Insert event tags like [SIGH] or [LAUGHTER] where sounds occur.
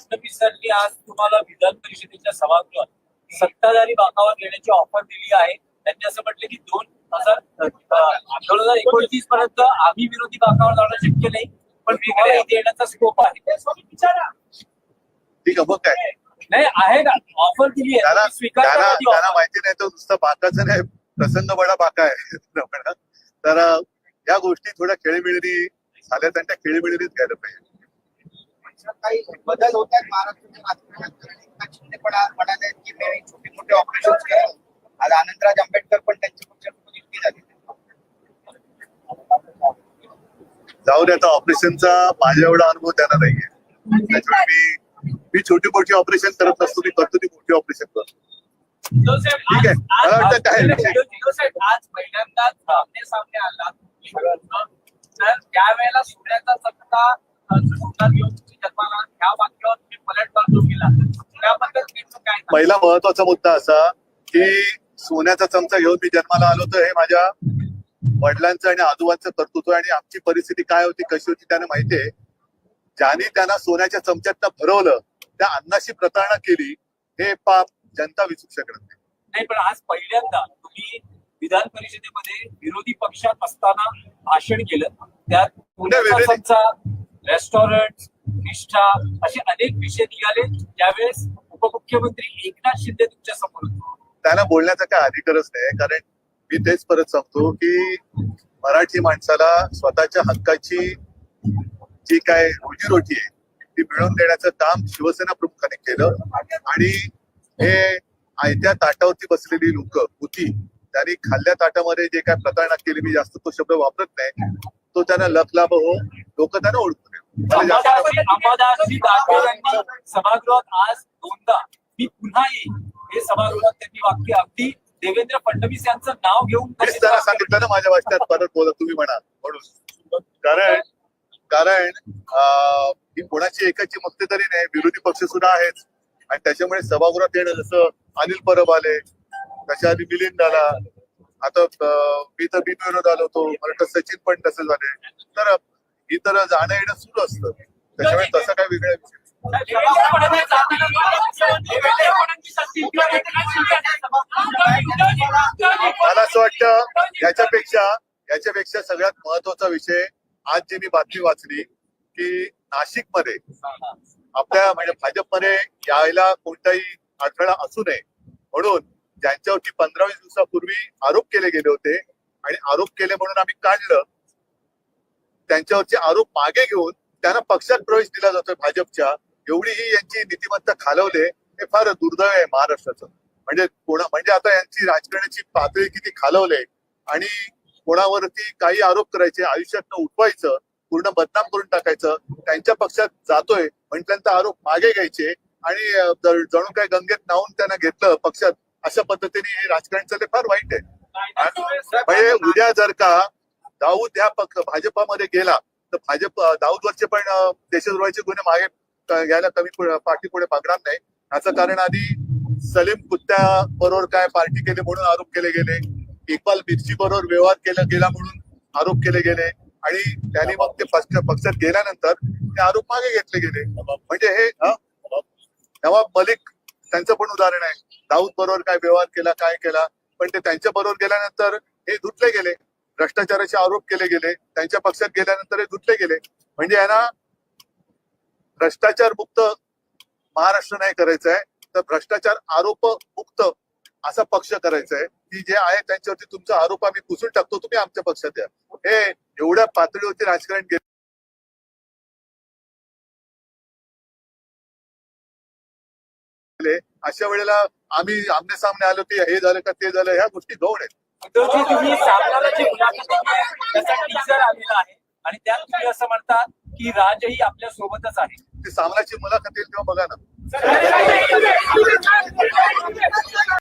फडणवीसांनी आज तुम्हाला विधान परिषदेच्या सभागृहात सत्ताधारी बाकावर घेण्याची ऑफर दिली आहे. त्यांनी असं म्हटलं की दोन हजार दोन हजार एकोणतीस पर्यंत आम्ही विरोधी बाकावर जाणं शक्य नाही पण तुम्हाला इथे येण्याचा स्कोप आहे. ठीक आहे मग काय? नाही आहे ना. ऑफर दिली आहे. त्याला त्याला त्याला offer? माहिती नाही तो नुसतं बाकाचं नाही प्रसंग बडा बाका आहे. [LAUGHS] तर या गोष्टी थोड्या खेळीमिळी झाल्या त्या खेळीमिळीत घ्यायला पाहिजे. काही बदल होत आहेत. महाराष्ट्राच्या राजकारणात की मी छोटे मोठे ऑपरेशन आज आनंदराज आंबेडकर पण त्यांच्या झाली. जाऊ दे आता ऑपरेशनचा माझ्या एवढा अनुभव त्यांना नाहीये. त्याच्यामुळे मी मी छोटी मोठी ऑपरेशन करत नसतो मी करतो ती मोठी ऑपरेशन करतो ठीक आहे. आज- मला वाटतं काय? पहिल्यांदाच सामने सामने आला. तर त्यावेळेला सोन्याचा चक्का पहिला महत्त्वाचा मुद्दा असा की सोन्याचा चमचा घेऊन मी जन्माला आलो तर हे माझ्या वडिलांचं आणि आजोबांचं कर्तृत्व आणि आमची परिस्थिती काय होती कशी होती त्यांना माहितीये ज्यांनी त्यांना सोन्याच्या चमच्यात भरवलं त्या अन्नाशी प्रतारणा केली हे पाप जनता विसरू शकत नाही. नाही पण आज पहिल्यांदा तुम्ही विधान परिषदेमध्ये विरोधी पक्षात असताना भाषण केलं. त्यात रेस्टॉरंट निष्ठा असे अनेक विषय निघाले त्यावेळेस उपमुख्यमंत्री एकनाथ शिंदे तुमच्यासमोर त्याला त्यांना बोलण्याचा काय अधिकारच नाही कारण मी तेच परत सांगतो की मराठी माणसाला स्वतःच्या हक्काची जी काय रोजीरोटी आहे ती मिळवून देण्याचं काम शिवसेना प्रमुखाने केलं. आणि हे आयत्या ताटावरती बसलेली लोक होती त्यांनी खाल्ल्या ताटामध्ये जे काय प्रतारणा केली मी जास्त तो शब्द वापरत नाही. तो त्यांना लखलाभ हो लोक त्यांना ओळखू नये. मला जास्त अंबादासजी अंबादासजी दानवे यांनी सभागृहात आज दोनदा. मी पुन्हा येईन. हे सभागृहात त्यांनी वाक्य अगदी देवेंद्र फडणवीस यांचं नाव घेऊन त्यांना सांगितलं ना माझ्या वाचण्यात परत बोला तुम्ही म्हणा म्हणून. कारण कारण ही कोणाची एकाची मक्तेदारी नाही विरोधी पक्ष सुद्धा आहेच आणि त्याच्यामुळे सभागृहात येणं जसं अनिल परब आले त्याच्या आधी मिलिंद आला आता मी तर बिनविरोध आलो होतो. मला सचिन पण तसं झाले. तर ही तर जाणं येणं सुरू असतं. त्याच्यामुळे तसं काय वेगळं मला असं वाटतं याच्यापेक्षा याच्यापेक्षा सगळ्यात महत्त्वाचा विषय आज जी मी बातमी वाचली की नाशिकमध्ये आपल्या म्हणजे भाजपमध्ये यायला कोणताही अडथळा असू नये. म्हणून ज्यांच्यावरती पंधरा वीस दिवसापूर्वी आरोप केले गेले होते आणि आरोप केले म्हणून आम्ही काढलं त्यांच्यावरचे आरोप मागे घेऊन त्यांना पक्षात प्रवेश दिला जातोय भाजपच्या. एवढी ही यांची नीतिमत्ता खालवले हे फार दुर्दैव आहे महाराष्ट्राचं. म्हणजे कोणा म्हणजे आता यांची राजकारणाची पातळी किती खालवले आणि कोणावरती काही आरोप करायचे आयुष्यात उठवायचं पूर्ण बदनाम करून टाकायचं त्यांच्या पक्षात जातोय म्हटल्यानंतर आरोप मागे घ्यायचे आणि जणू काय गंगेत नावून त्यांना घेतलं पक्षात अशा पद्धतीने हे राजकारण चालले फार वाईट आहे. म्हणजे उद्या जर का दाऊद ह्या पक्ष भाजपामध्ये गेला तर भाजप दाऊदवरचे पण देशद्रोहाचे गुन्हे मागे घ्यायला कमी पाठी पुढे मागणार नाही. याचं कारण आधी सलीम कुत्त्या बरोबर काय पार्टी केली म्हणून आरोप केले गेले. इक्बाल मिर्ची बरोबर व्यवहार केला गेला म्हणून आरोप केले गेले. आणि त्यांनी मग ते पक्ष पक्षात गेल्यानंतर ते आरोप मागे घेतले गेले. म्हणजे हं? नवाब मलिक त्यांचं पण उदाहरण आहे. दाऊद बरोबर काय व्यवहार केला काय केला? पण ते त्यांच्या बरोबर गेल्यानंतर हे धुतले गेले. भ्रष्टाचाराचे आरोप केले गेले. त्यांच्या पक्षात गेल्यानंतर हे धुतले गेले. म्हणजे यांना भ्रष्टाचार मुक्त महाराष्ट्र नाही करायचं आहे तर भ्रष्टाचार आरोप मुक्त असा पक्ष करायचा आहे की जे आहे त्यांच्यावरती तुमचा आरोप आम्ही पुसून टाकतो. तुम्ही आमच्या पक्षात या. हे एवढ्या पातळीवरती राजकारण केले. अशा वेळेला आम्ही आमने सामने आलो की हे झालं का ते झालं ह्या गोष्टी गौण आहेत. आणि त्यात तुम्ही असं म्हणता की राजही आपल्या सोबतच आहे. ती सामनाची मुलाखत येईल तेव्हा बघा ना.